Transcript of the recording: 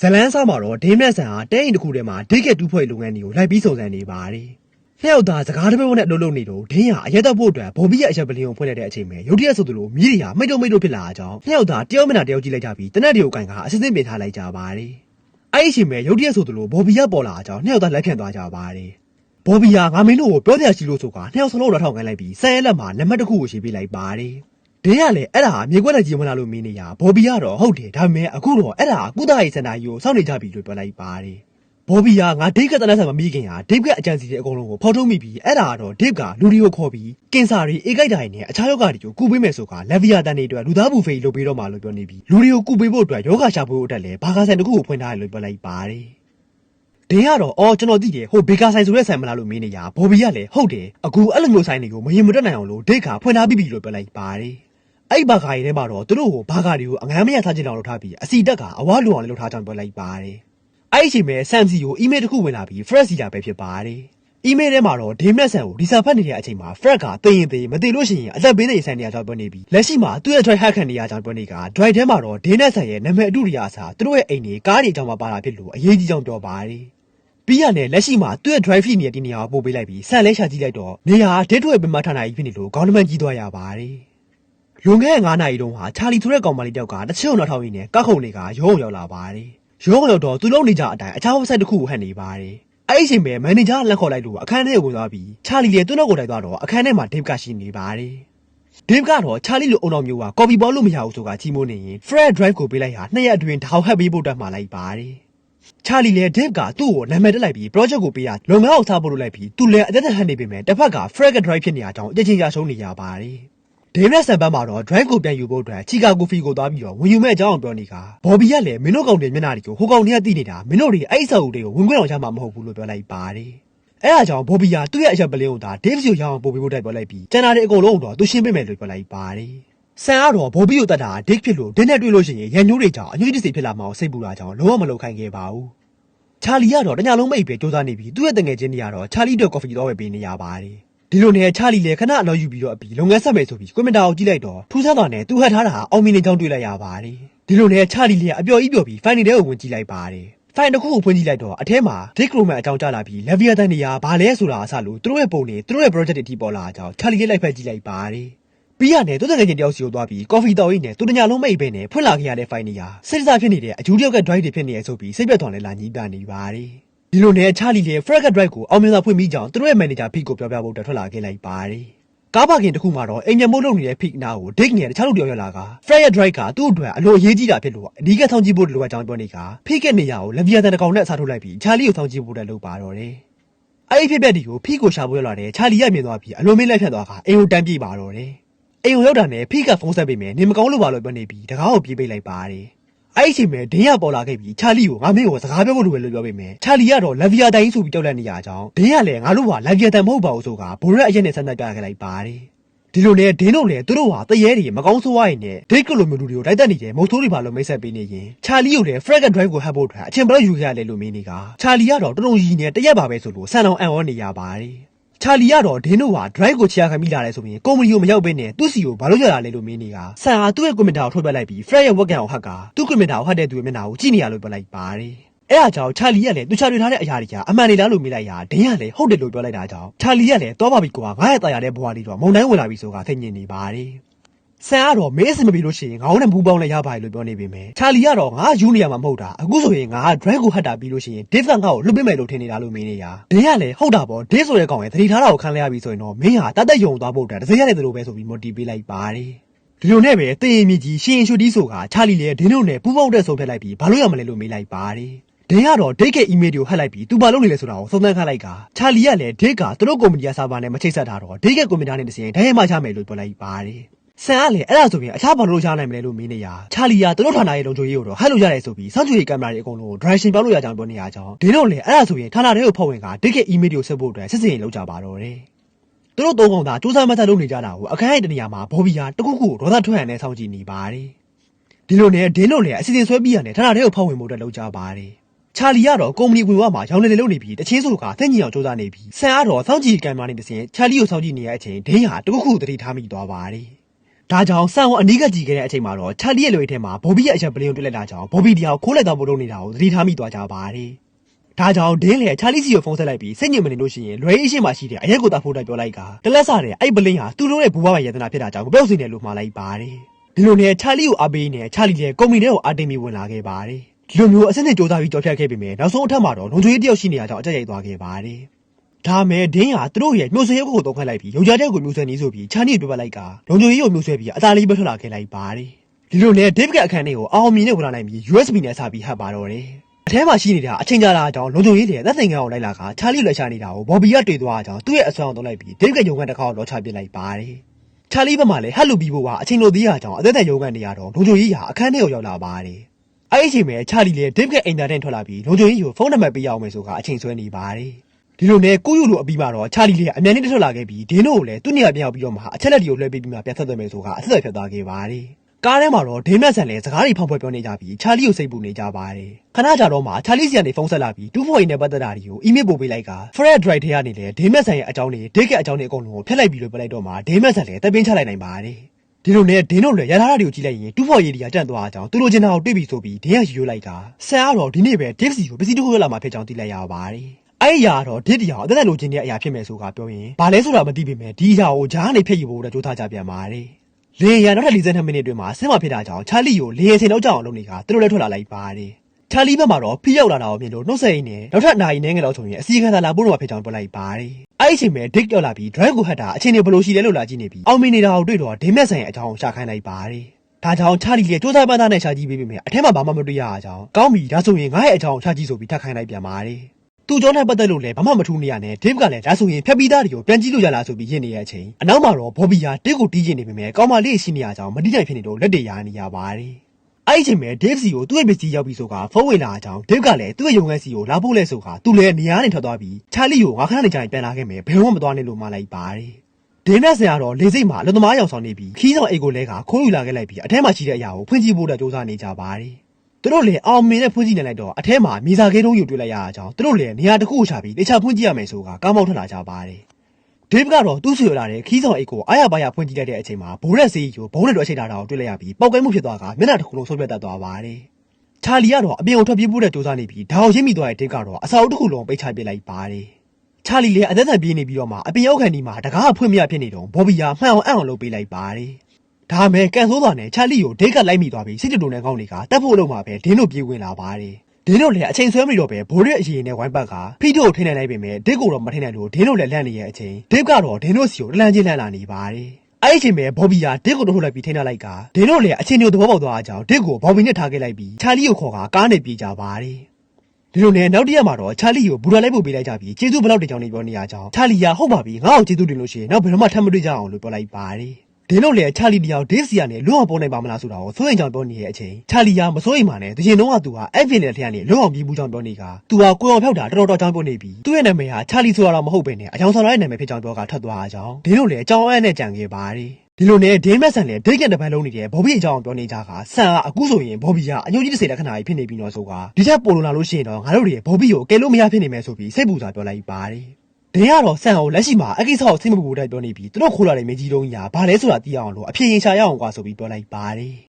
ဇလန်းစားမှာတော့ဒင်းနဲ့ဆန်ဟာတဲအိမ်တစ်ခုထဲမှာဒိတ်ကက်တူးဖွဲ့လုပ်ငန်းတွေကိုလိုက်ပြီးစုံစမ်းနေပါတယ်။နှစ်ယောက်သားစကားတစ်ပြောနဲ့အလုပ်လုပ်နေတော့ဒင်းဟာအရက်တော့ဖို့အတွက်ဘော်ဘီရဲ့အချက်ပလင်းကိုဖွင့်လိုက်တဲ့အချိန်မှာရုတ်တရက်ဆိုသလိုမြည်တွေကမိတ်တုံမိတ်တုံဖြစ်လာကြအောင်နှစ်ယောက်သားတယောက်မျက်နှာတယောက်ကြည့်လိုက်ကြပြီးတနက်တွေကိုကန်ကအစစ်စစ်ပြင်ထားလိုက်ကြပါတယ်။အဲ့ဒီအချိန်မှာရုတ်တရက်ဆိုသလိုဘော်ဘီကပေါ်လာကြအောင်နှစ်ယောက်သားလက်ဖြန့်သွားကြပါတယ်။ဘော်ဘီယာငါမင်းတို့ကိုပြောပြရှိလို့ဆိုကနှစ်ယောက်စလုံးတော့ထောင်ခိုင်းလိုက်ပြီးဆန်ရဲလက်မှာနံပါတ်တစ်ခုကိုရေးပေးလိုက်ပါတယ်။ ဒင်းကလည်းအဲ့ဒါဟာမြေကွက်လက်ကြီးမလားလို့မင်းနေရဘော်ဘီယာတော့ဟုတ်တယ်ဒါပေမဲ့အခုတော့အဲ့ဒါကုသရေးစင်တာကြီးကိုစောင့်နေကြပြီလို့ပြောလိုက်ပါတယ်။ဘော်ဘီယာငါဒိတ်ကတနက်ဆန်မမိခင်ဟာဒိတ်ကအကြံစီတဲ့အကုန်လုံးကိုဖောက်ထုတ်မိပြီးအဲ့ဒါကတော့ဒိတ်ကလူတွေကိုခေါ်ပြီးကင်ဆာတွေအေကိုက်တိုင်းနဲ့အခြားယောဂတွေကိုကုပေးမယ်ဆိုကလက်ဗီယာတန်တွေအတွက်လူသားဘူးဖေးလုပ်ပေးတော့မှလို့ပြောနေပြီးလူတွေကိုကုပေးဖို့အတွက်ယောဂရှာဖို့အတွက်လည်းဘာကာဆန်တစ်ခုကိုဖွင့်ထားတယ်လို့ပြောလိုက်ပါတယ်။ဒင်းကတော့အော်ကျွန်တော်သိတယ်ဟိုဘေကာဆိုင်ဆိုတဲ့ဆိုင်မလားလို့မင်းနေရဘော်ဘီကလည်းဟုတ်တယ်အခုအဲ့လိုမျိုးဆိုင်တွေကိုမရင်မတက်နိုင်အောင်လို့ဒိတ်ကဖွင့်ထားပြီးပြီလို့ပြောလိုက်ပါတယ် အဲ့ဘာကာရီထဲမှာတော့သူတို့ကိုဘာကာတွေကိုအငမ်းမရထားချင်အောင်လုပ်ထားပြီးအစီတက်ကအဝါလူအောင်လည်းလုပ်ထားကြောင်းပြောလိုက်ပါတယ်အဲ့ဒီအချိန်မှာဆမ်စီကိုအီးမေးလ်တစ်ခုဝင်လာပြီး Fred စီလာပဲဖြစ်ပါတယ်အီးမေးလ်ထဲမှာတော့ဒေးမက်ဆန်ကိုဒီစာဖတ်နေတဲ့အချိန်မှာ Fred ကသိရင်သိရင်မသိလို့ရှိရင်အသက်ပေးနေဆိုင်နေရကြောင်းပြောနေပြီးလက်ရှိမှာသူ့ရဲ့ drive hack ခံနေရကြောင်းပြောနေက drive ထဲမှာတော့ဒေးနက်ဆန်ရဲ့နာမည်အတူတရအစားသူတို့ရဲ့အိမ်တွေကားတွေအကြောင်းမှာပါတာဖြစ်လို့အရေးကြီးကြောင်းပြောပါတယ်ပြီးရတယ်လက်ရှိမှာသူ့ရဲ့ drive feed နေတဲ့ဒီနေရာကိုပို့ပေးလိုက်ပြီးဆန်လဲရှာကြည့်လိုက်တော့နေရာဒိတ်ထွေပင်မဌာနကြီးဖြစ်နေလို့ခေါင်းနှမကြီးသွားရပါတယ်။ လွန်ခဲ့တဲ့9နာရီတုန်းကချာလီဆိုတဲ့ကောင်မလေးတယောက်ကတစ်ချို့နောက်ထောင်ရင်းနဲ့ကောက်ခုံတွေကရုံးအောင်ရောက်လာပါတယ်။ရုံးအောင်ရောက်တော့သူလုံးနေကြအတိုင်းအခြား website တစ်ခုကိုဟန်နေပါတယ်။အဲ့ဒီအချိန်ပဲမန်နေဂျာကလက်ခေါ်လိုက်လို့အခန်းထဲကိုဝင်သွားပြီးချာလီလည်းသူ့နောက်ကိုတိုက်သွားတော့အခန်းထဲမှာဒေးဗ်ကရှိနေပါတယ်။ဒေးဗ်ကတော့ချာလီလိုအုံတော်မျိုးကကော်ပီပေါ်လို့မရဘူးဆိုတာကြီးမိုးနေရင် Fred Drive ကိုပေးလိုက်ဟာနှစ်ရက်အတွင်းထောင်ဟက်ပေးဖို့တက်မှာလိုက်ပါတယ်။ချာလီလည်း Dave ကသူ့ကိုနာမည်တက်လိုက်ပြီး project ကိုပေးရလုပ်ငန်းကိုစားဖို့လုပ်လိုက်ပြီးသူလည်းအသက်သက်ဟန်နေပေမဲ့တစ်ဖက်က Fred Drive ဖြစ်နေရကြောင်းအချင်းချင်းရရှုံးနေရပါတယ်။ Dave နဲ့ဆန်ပန်းမှာတော့ Drive ကိုပြန်ယူဖို့အတွက် ချီကာကိုဖီကိုသွားပြီးတော့ ဝင်ယူမဲ့အကြောင်းအောင်ပြောနေကဘော်ဘီကလည်း မင်းတို့ကောင်တွေ မျက်နှာတွေကို ဟိုကောင်တွေက သိနေတာ မင်းတို့တွေ အဲ့အဆောက်အဦတွေကို ဝင်ခွင့်အောင် ရမှာမဟုတ်ဘူး လို့ ပြောလိုက်ပါတယ်။အဲ့ဒါကြောင့် ဘော်ဘီယာသူ့ရဲ့အချက်ပလင်းကိုဒါဒေးဗစ်ကိုရအောင် ပို့ပေးဖို့ တိုက်ပြောလိုက်ပြီး ကျန်တာတွေ အကုန်လုံးကိုတော့ သူရှင်းပေးမယ်လို့ ပြောလိုက်ပါတယ်။ဆန်ကတော့ ဘော်ဘီကိုတတ်တာဒိတ်ဖြစ်လို့ဒင်းနဲ့တွေ့လို့ရှိရင် ရန်ညိုးတွေကြောင့်အညွှန်းတစီဖြစ်လာမှအောင်စိတ်ပူတာကြောင့် လုံးဝမလုပ်ခိုင်းခဲ့ပါဘူး။ချာလီကတော့ တညလုံးမိတ်ပဲစူးစမ်းနေပြီး သူ့ရဲ့တငယ်ချင်းတွေကတော့ ချာလီအတွက် ကော်ဖီတော့ဝယ်ပေးနေရပါတယ်။ ဒီလိုနဲ့ချာလီလည်းခဏအလောက်ယူပြီးတော့အပြီးလုပ်ငန်းဆက်မယ်ဆိုပြီးကွန်ပျူတာကိုကြည့်လိုက်တော့ထူးဆန်းတာနဲ့သူဟတ်ထားတာဟာအောင်မြင်နေကြောင်းတွေ့လိုက်ရပါတယ်။ဒီလိုနဲ့ချာလီလည်းအပျော်ကြီးပျော်ပြီးဖိုင်နေတဲ့ကိုဝင်ကြည့်လိုက်ပါတယ်။ဖိုင်တစ်ခုကိုဖွင့်ကြည့်လိုက်တော့အထဲမှာ Dick Roman အကြောင်းကြားလာပြီး Leviathan နေရာဘာလဲဆိုတာအစလို့သူတို့ရဲ့ပုံတွေသူတို့ရဲ့ project တွေအထိပေါ်လာအကြောင်း Charlie ရဲ့လိုက်ဖက်ကြည့်လိုက်ပါတယ်။ပြီးရတယ်သူတကယ်ချင်းတယောက်စီကိုသွားပြီး coffee တောက်ရင်းနဲ့သူတညာလုံးမိတ်ပဲနဲ့ဖွင့်လာခဲ့ရတဲ့ file နေရာစိတ်စားဖြစ်နေတဲ့အကျူးတယောက်က drive တွေဖြစ်နေရဆိုပြီးစိတ်ပြတ်သွားလဲလာညီးပြနေပါတယ်။ ဒီလိုနဲ့ Charlie လည်း Fred drive ကိုအောင်မြင်စွာဖွင့်ပြီးကြောင်းသူတို့ရဲ့ manager Pete ကိုပြောပြဖို့အတွက်ထွက်လာခဲ့လိုက်ပါတယ်။ကားပါကင်တစ်ခုမှာတော့အိမ်ညမိုးလုံနေတဲ့ Pete နာကို Dick နဲ့တခြားလူတယောက်ရောက်လာက Fred ရဲ့ drive ကသူ့အတွက်အလိုအရေးကြီးတာဖြစ်လို့အဓိကဆောင်ကြည့်ဖို့လိုအပ်ကြောင်းပြောနေက Pete ရဲ့နေရာကို Leviathan တစ်ကောင်နဲ့အစားထိုးလိုက်ပြီး Charlie ကိုဆောင်ကြည့်ဖို့အတွက်လုပ်ပါတော့တယ်။အဲ့ဒီဖြစ်ပျက်ဒီကိုဖိကိုရှာဖို့ရောက်လာတဲ့ချာလီရမြင်သွားပြီးအလွန်မင်းလက်ဖြတ်သွားကအိမ်ကိုတန်းပြေးပါတော့တယ်။အိမ်ကိုရောက်တာနဲ့ဖိကဖုန်းဆက်ပေးမယ်နေမကောင်းလို့ပါလို့ပြောနေပြီးတကားကိုပြေးပိတ်လိုက်ပါတယ်။ အဲ့ဒီအချိန်မှာဒင်းရပေါ်လာခဲ့ပြီးချာလီကိုငါမင်းကိုစကားပြောဖို့လိုပဲလို့ပြောပေမဲ့ချာလီကတော့လက်ဗီယာတိုင်းဆိုပြီးကြောက်လန့်နေရကြောင်းဒင်းရလည်းငါတို့ကလက်ဗီယာတန်မဟုတ်ပါဘူးဆိုကဘိုးရက်အရက်နဲ့ဆန်းသက်ပြခဲ့လိုက်ပါတယ်။ဒီလိုနဲ့ဒင်းတို့လည်းသူတို့ဟာတရေတွေမကောင်းဆိုးဝါးရင်နဲ့ဒိတ်ကလိုမျိုးလူတွေကိုတိုက်တက်နေတယ်မဟုတ်ဆိုးတွေပါလို့မိတ်ဆက်ပေးနေရင်ချာလီကိုလည်း Frag Drive ကိုဟပ်ဖို့အတွက်အချင်းဘလောက်ယူခဲ့ရတယ်လို့မင်းနေကချာလီကတော့တရုံရီနဲ့တရက်ပါပဲဆိုလို့ဆန်အောင်အံ့ဩနေရပါတယ်။ ချာလီကတော့ဒင်းတို့ဟာ drive ကိုချရခံမိလာတယ်ဆိုရင်ကုမ္ပဏီကိုမရောက်ဘဲနဲ့သူ့စီကိုဘာလို့ရတာလဲလို့မင်းနေကဆန်ဟာသူ့ရဲ့ကွန်ပျူတာကိုထုတ်ပြလိုက်ပြီး Fred ရဲ့ဝက်ကန်ကိုဟက်ကသူ့ကွန်ပျူတာကိုဟတ်တဲ့သူရဲ့မျက်နှာကိုကြည့်နေရလို့ပြောလိုက်ပါတယ်။အဲ့ဒါကြောင့်ချာလီကလည်းသူချာတွေ့ထားတဲ့အရာတွေကအမှန်တွေလားလို့မေးလိုက်ရာဒင်းကလည်းဟုတ်တယ်လို့ပြောလိုက်တာကြောင့်ချာလီကလည်းတော့ပါပြီကွာငါ့ရဲ့တာယာတဲ့ဘဝလေးတော့မုံတိုင်းဝင်လာပြီဆိုတာသိညင်နေပါတယ်။ ဆန်ကတော့မင်းအဆင်မပြေလို့ရှိရင်ငါ့နဲ့ဘူးပေါင်းလည်းရပါတယ်လို့ပြောနေပေမဲ့ချာလီကတော့ငါယူနေရမှာမဟုတ်တာအခုဆိုရင်ငါက drive ကိုဟတ်တာပြီးလို့ရှိရင် Dave ကငါ့ကိုလွတ်ပေးမယ်လို့ထင်နေတာလို့မင်းနေရဒင်းကလည်းဟုတ်တာပေါ့ Dave ဆိုတဲ့ကောင်ရဲ့သတိထားတာကိုခံလိုက်ရပြီဆိုရင်တော့မင်းဟာတတ်တက်ယုံသွားဖို့အတွက်တစ်စက်ရတယ်လို့ပဲဆိုပြီး motivate ပေးလိုက်ပါတယ်ဒီလိုနဲ့ပဲတေးရင်မြင့်ကြီးရှင်ရွှေတီးဆိုကချာလီလည်းဒင်းတို့နဲ့ပူးပေါင်းတဲ့ဆုံးဖြတ်လိုက်ပြီးဘာလို့ရမလဲလို့မေးလိုက်ပါတယ်ဒင်းကတော့ဒိတ်က email တွေကိုဟတ်လိုက်ပြီးသူဘာလုပ်နေလဲဆိုတာကိုစုံစမ်းခန့်လိုက်ကချာလီကလည်းဒိတ်ကသူတို့ကုမ္ပဏီကစာပါနဲ့မချိတ်ဆက်တာတော့ဒိတ်ကကွန်ပျူတာနဲ့တစ်စင်ဒိုင်းရမှချမယ်လို့ပြောလိုက်ပါတယ် ဆန်ကလည်းအဲ့ဒါဆိုရင်အခြားဘာလို့ရနိုင်မလဲလို့မင်းနေရချာလီကသူတို့ဌာနရဲ့လုံခြုံရေးကိုတော့ဟတ်လို့ရတယ်ဆိုပြီးစောင့်ကြည့်ရေးကင်မရာတွေအကုန်လုံးကို direction ပြောင်းလို့ရကြောင်းပြောနေရကြောင်းဒင်းတို့လည်းအဲ့ဒါဆိုရင်ဌာနတွေကိုဖောက်ဝင်ကဒိတ်က email တွေကိုဆက်ဖို့အတွက်စစ်စင်ရေးလုပ်ကြပါတော့တယ်သူတို့သုံးကောင်သာစူးစမ်းမဆက်လုပ်နေကြတာကိုအခန်းရဲ့တနေရာမှာဘော်ဘီယာတခုခုဒေါသထွက်ရတဲ့စောင့်ကြည့်နေပါတယ်ဒီလိုနဲ့ဒင်းတို့လည်းအစီအစဉ်ဆွဲပြီးရတယ်ဌာနတွေကိုဖောက်ဝင်ဖို့အတွက်လုပ်ကြပါတယ်ချာလီကတော့ကုမ္ပဏီဝင်ဝမှာရောင်းနေတယ်လို့နေပြီးတချင်းဆိုကသိညင်အောင်စူးစမ်းနေပြီးဆန်ကတော့စောင့်ကြည့်ကင်မရာနဲ့တစင်ချာလီကိုစောင့်ကြည့်နေတဲ့အချိန်ဒင်းဟာတခုခုသတိထားမိသွားပါတယ် ဒါကြောင့်ဆန်ကိုအနီးကပ်ကြည့်ခဲ့တဲ့အချိန်မှာတော့ချာလီရဲ့လွေထဲမှာဘော်ဘီရဲ့အချက်ပလင်းကိုတွေ့လိုက်တာကြောင့်ဘော်ဘီတရားကိုခိုးလိုက်တော့ဖို့လုပ်နေတာကိုသတိထားမိသွားကြပါတယ်။ဒါကြောင့်ဒင်းလေချာလီစီကိုဖုန်းဆက်လိုက်ပြီးစိတ်ညစ်မနေလို့ရှိရင်လွယ်အရှိမှရှိတဲ့အရက်ကိုတာဖို့တိုက်ပြောလိုက်ကတလက်စတဲ့အဲ့ပလင်းဟာသူတို့ရဲ့ဘူဘဝရဲ့ယတနာဖြစ်တာကြောင့်မပြောက်စင်တယ်လို့မှားလိုက်ပါတယ်။ဒီလိုနဲ့ချာလီကိုအားပေးနေချာလီလည်းကုမ္ပဏီထဲကိုအားတင်ပြီးဝင်လာခဲ့ပါတယ်။ဒီလိုမျိုးအစစ်အစစ်စ조사ပြီးကြော်ဖြတ်ခဲ့ပေမဲ့နောက်ဆုံးအထက်မှာတော့လုံချွေးတယောက်ရှိနေတာကြောင့်အကြက်ရိုက်သွားခဲ့ပါတယ်။ ဒါမဲ့ဒင်းဟာသူတို့ရဲ့မျိုးဆွဲရုပ်ကိုတော့ခတ်လိုက်ပြီးယောက်ျားတဲ့ကိုမျိုးဆွဲနေဆိုပြီးချာနီကိုပြပတ်လိုက်ကလုံချိုကြီးကိုမျိုးဆွဲပြီးအသားလေးပဲထွက်လာခဲ့လိုက်ပါတယ်ဒီလိုနဲ့ဒေးဗစ်ကအခန်းထဲကိုအောင်မြင်နဲ့ဝင်လာနိုင်ပြီး USB နဲ့စပြီးဟပ်ပါတော့တယ်အထဲမှာရှိနေတာအချိန်ကြာလာကြောင်းလုံချိုကြီးလည်းသက်သင်္ကန်းကိုလိုက်လာကချာလီလက်ချနေတာကိုဘော်ဘီကတွေ့သွားကြောင်းသူ့ရဲ့အဆွမ်းအောင်သုံးလိုက်ပြီးဒေးဗစ်ကယုံကန်တစ်ခါတော့လောချပစ်လိုက်ပါတယ်ချာလီဘက်မှာလည်းဟတ်လူပြီးဖို့ကအချိန်လိုသေးရကြောင်းအသက်သက်ယုံကန်နေရတော့လုံချိုကြီးဟာအခန်းထဲကိုရောက်လာပါတယ်အဲ့ဒီအချိန်မှာချာလီလည်းဒေးဗစ်ကအင်တာနက်ထွက်လာပြီးလုံချိုကြီးကိုဖုန်းနံပါတ်ပေးရအောင်မယ်ဆိုကအချိန်ဆွဲနေပါတယ် ဒီလိုနဲ့ကိုယူလိုအပြီးမှာတော့ချာလီလေးကအမြန်နဲ့တက်ထွက်လာခဲ့ပြီးဒင်းတို့ကိုလည်းသူ့နေရာပြန်ရောက်ပြီးတော့မှအချက်လက်တွေကိုလွှဲပေးပြီးမှပြန်ဆက်သွယ်မယ်ဆိုကအဆက်အသွယ်ဖြတ်သွားခဲ့ပါတယ်။ကားထဲမှာတော့ဒင်းမက်ဆန်လည်းစကားတွေဖောက်ဖွဲ့ပြောနေကြပြီးချာလီကိုစိတ်ပူနေကြပါတယ်။ခဏကြာတော့မှချာလီစီကနေဖုန်းဆက်လာပြီးတူဖို့ရင်နဲ့ပတ်သက်တာတွေကိုအီးမေးလ်ပို့ပေးလိုက်က Fred Drive ထဲကနေလည်းဒင်းမက်ဆန်ရဲ့အကြောင်းတွေဒိတ်ကအကြောင်းတွေအကုန်လုံးကိုဖျက်လိုက်ပြီးလို့ပြလိုက်တော့မှဒင်းမက်ဆန်လည်းတပ်ပင်းချလိုက်နိုင်ပါတယ်။ဒီလိုနဲ့ဒင်းတို့လည်းရထားတာတွေကိုကြည့်လိုက်ရင်တူဖော်ရည်ဒီကတန့်သွားအောင်သူတို့ကျင်တာကိုတွေ့ပြီဆိုပြီးဒင်းရယူလိုက်ကဆန်ကတော့ဒီနေ့ပဲ Dipsy ကိုပစ္စည်းတစ်ခုရလာမှာဖြစ်ကြောင်းသိလိုက်ရပါတယ်။ အဲ့ဒီအရာကတော့ဒစ်တရားအသက်သက်လိုချင်တဲ့အရာဖြစ်မယ်ဆိုကပြောရင်ဘာလဲဆိုတာမသိပေမဲ့ဒီအရာကိုဂျားကနေဖျက်ယူဖို့တော့ကြိုးစားကြပြန်ပါတယ်။လေယာဉ်နောက်ထပ်42မိနစ်အတွင်းမှာဆင်းမဖြစ်တာကြောင့်ချာလီကိုလေယာဉ်စင်တော့ကြောက်အောင်လုပ်နေတာသူတို့လည်းထွက်လာလိုက်ပါတယ်။ချာလီဘက်မှာတော့ဖိရောက်လာတာကိုမြင်လို့နှုတ်ဆက်ရင်းနဲ့နောက်ထပ်အနာရီနဲ့ငယ်လောက်ဆိုရင်အစီအကံသာလာဖို့တော့ဖြစ်ကြောင်းပြောလိုက်ပါတယ်။အဲ့ဒီအချိန်မှာဒစ်ရောက်လာပြီး drive ကိုဟတ်တာအချိန်တွေဘယ်လိုရှိလဲလို့လာကြည့်နေပြီးအောင်မင်နေတာကိုတွေ့တော့ဒင်းမက်ဆိုင်ရဲ့အကြောင်းကိုရှာခိုင်းလိုက်ပါတယ်။ဒါကြောင့်ချာလီရဲ့စူးစမ်းပန်းသားနဲ့ရှာကြည့်ပေးပေမဲ့အထက်မှာဘာမှမတွေ့ရအောင်ကြောင်းကောင်းပြီဒါဆိုရင်ငါ့ရဲ့အကြောင်းကိုရှာကြည့်ဆိုပြီးထပ်ခိုင်းလိုက်ပြန်ပါတယ် သူ့ကြောနဲ့ပတ်သက်လို့လည်းဘာမှမထူးနေရနဲ့ဒေးဗ်ကလည်းဒါဆိုရင်ဖြတ်ပြီးသားတွေကိုပြန်ကြည့်လို့ရလားဆိုပြီးရင့်နေတဲ့အချိန်အနောက်မှာတော့ဘော်ဘီယာတစ်ကိုတီးကျင်နေပေမဲ့ကောင်းမလေးရှိနေရကြောင်းမတိတိုင်ဖြစ်နေတော့လက်တွေရာနေရပါတယ်အဲ့ဒီအချိန်မှာဒေးဗ်စီကိုသူ့ရဲ့ပစ္စည်းရောက်ပြီးဆိုကဖုန်းဝင်လာကြောင်းဒေးဗ်ကလည်းသူ့ရဲ့ရုံငန်းစီကိုလာဖို့လဲဆိုကသူလည်းနေရာနဲ့ထွက်သွားပြီးချာလီကိုငါခဏနေကြရင်ပြန်လာခဲ့မယ်ဘယ်တော့မှမသွားနဲ့လို့မှားလိုက်ပါတယ်ဒင်းမက်ဆင်ကတော့လေစိတ်မှာအလုံသမားရောင်ဆောင်နေပြီးခီးဆောင်အိတ်ကိုလဲကခိုးယူလာခဲ့လိုက်ပြီးအထဲမှာရှိတဲ့အရာကိုဖွင့်ကြည့်ဖို့တော့စူးစမ်းနေကြပါတယ် သူတို့လည်းအောင်မင်းနဲ့ဖွင့်ကြည့်နေလိုက်တော့အထဲမှာမြေစာခဲတုံးယူတွေ့လိုက်ရတာကြောင့်သူတို့လည်းနေရာတစ်ခုကိုရှာပြီးတခြားဖွင့်ကြည့်ရမယ်ဆိုကကောင်းမောက်ထွက်လာကြပါတယ်ဒေးဗစ်ကတော့သူ့ဆွေရလာတဲ့ခီးဆောင်အိတ်ကိုအားရပါရဖွင့်ကြည့်လိုက်တဲ့အချိန်မှာဘိုးရက်စေးကြီးကိုဘုံနဲ့တော့အချိန်ထားတာကိုတွေ့လိုက်ရပြီးပောက်ကွဲမှုဖြစ်သွားကမျက်နှာတစ်ခုလုံးဆုပ်ပြတ်တတ်သွားပါတယ်ချာလီကတော့အပြင်ကိုထွက်ပြေးဖို့တဲ့စူးစမ်းနေပြီးဒါကိုရင်းမိသွားတဲ့ဒေးဗစ်ကတော့အစာအုပ်တစ်ခုလုံးပိတ်ချပစ်လိုက်ပါတယ်ချာလီလည်းအသက်သက်ပြေးနေပြီးတော့မှအပြင်ရောက်ခံဒီမှာတကားဖွင့်မရဖြစ်နေတော့ဘော်ဘီယာမှန်အောင်အံ့အောင်လုပ်ပေးလိုက်ပါတယ်။ ဒါမဲ့ကန်ဆိုးသွားနဲ့ချာလီကိုဒိတ်ကလိုက်မိသွားပြီးစစ်တူတူနဲ့ကောင်းတွေကတက်ဖို့လုပ်မှာပဲဒင်းတို့ပြေးဝင်လာပါတယ်။ဒင်းတို့လည်းအချိန်ဆွဲမိတော့ပဲဘိုးရဲ့အရင်နဲ့ဝိုင်းပတ်ကဖိတို့ကိုထိနေလိုက်ပေမဲ့ဒိတ်ကိုတော့မထိနိုင်လို့ဒင်းတို့လည်းလန့်နေရဲ့အချိန်ဒိတ်ကတော့ဒင်းတို့စီကိုတလန့်ချင်းလန့်လာနေပါတယ်။အဲ့ဒီအချိန်ပဲဘော်ဘီယာဒစ်ကိုထုတ်လိုက်ပြီးထိန်းထားလိုက်ကဒင်းတို့လည်းအချိန်မျိုးသဘောပေါက်သွားကြအောင်ဒစ်ကိုဘော်ဘီနဲ့ထားခဲ့လိုက်ပြီးချာလီကိုခေါ်ကကားနဲ့ပြေးကြပါတယ်။ဒီလိုနဲ့နောက်တစ်ရက်မှာတော့ချာလီကိုဘူရာလိုက်ပို့ပေးလိုက်ကြပြီးကျေးဇူးဘယ်လောက်တကြောင်နေပြောနေရကြောင်းချာလီကဟုတ်ပါပြီငါ့ကိုကျေးဇူးတင်လို့ရှိရင်နောက်ဘယ်တော့မှထပ်မတွေ့ကြအောင်လို့ပြောလိုက်ပါတယ် ဒင်းတို့လည်းချာလီတယောက်ဒေးဗ်စီကနေလွတ်အောင်ပေါ်နိုင်ပါမလားဆိုတာကိုစိုးရင်ကြောင်ပြောနေတဲ့အချိန်ချာလီကမစိုးရင်ပါနဲ့တရင်တော့ကသူကအဲ့ဖင်တဲ့ထက်ကနေလွတ်အောင်ပြေးဘူးကြောင်ပြောနေကသူကကိုအောင်ဖြောက်တာတော်တော်ကြောင်ပြောနေပြီးသူ့ရဲ့နာမည်ဟာချာလီဆိုတာတော့မဟုတ်ပဲနဲ့အကြောင်ဆောင်ရတဲ့နာမည်ဖြစ်ကြောင်ပြောကထွက်သွားအောင်ဒင်းတို့လည်းအကြောင်းအမ်းနဲ့ကြံခဲ့ပါတယ်ဒီလိုနဲ့ဒင်းမက်ဆန်လည်းဒိတ်ကန်တစ်ပတ်လုံးနေတဲ့ဘော်ဘီအကြောင်းပြောနေကြကဆန်ကအခုဆိုရင်ဘော်ဘီကအညိုကြီးတစ်စေလက္ခဏာကြီးဖြစ်နေပြီးတော့ဆိုကဒီထက်ပိုလုံလာလို့ရှိရင်တော့ငါတို့တွေဘော်ဘီကိုကယ်လို့မရဖြစ်နေမယ်ဆိုပြီးစိတ်ပူစွာပြောလိုက်ပါတယ် ဒင်းကတော့ဆန်ကိုလက်ရှိမှာအကိစ္စကိုစိတ်မပူတိုက်ပြောနေပြီးသူတို့ခိုးလာတဲ့မင်းကြီးတုံးကြီးကဘာလဲဆိုတာသိအောင်လို့အဖြေရင်ရှာရအောင်ကွာဆိုပြီးပြောလိုက်ပါတယ်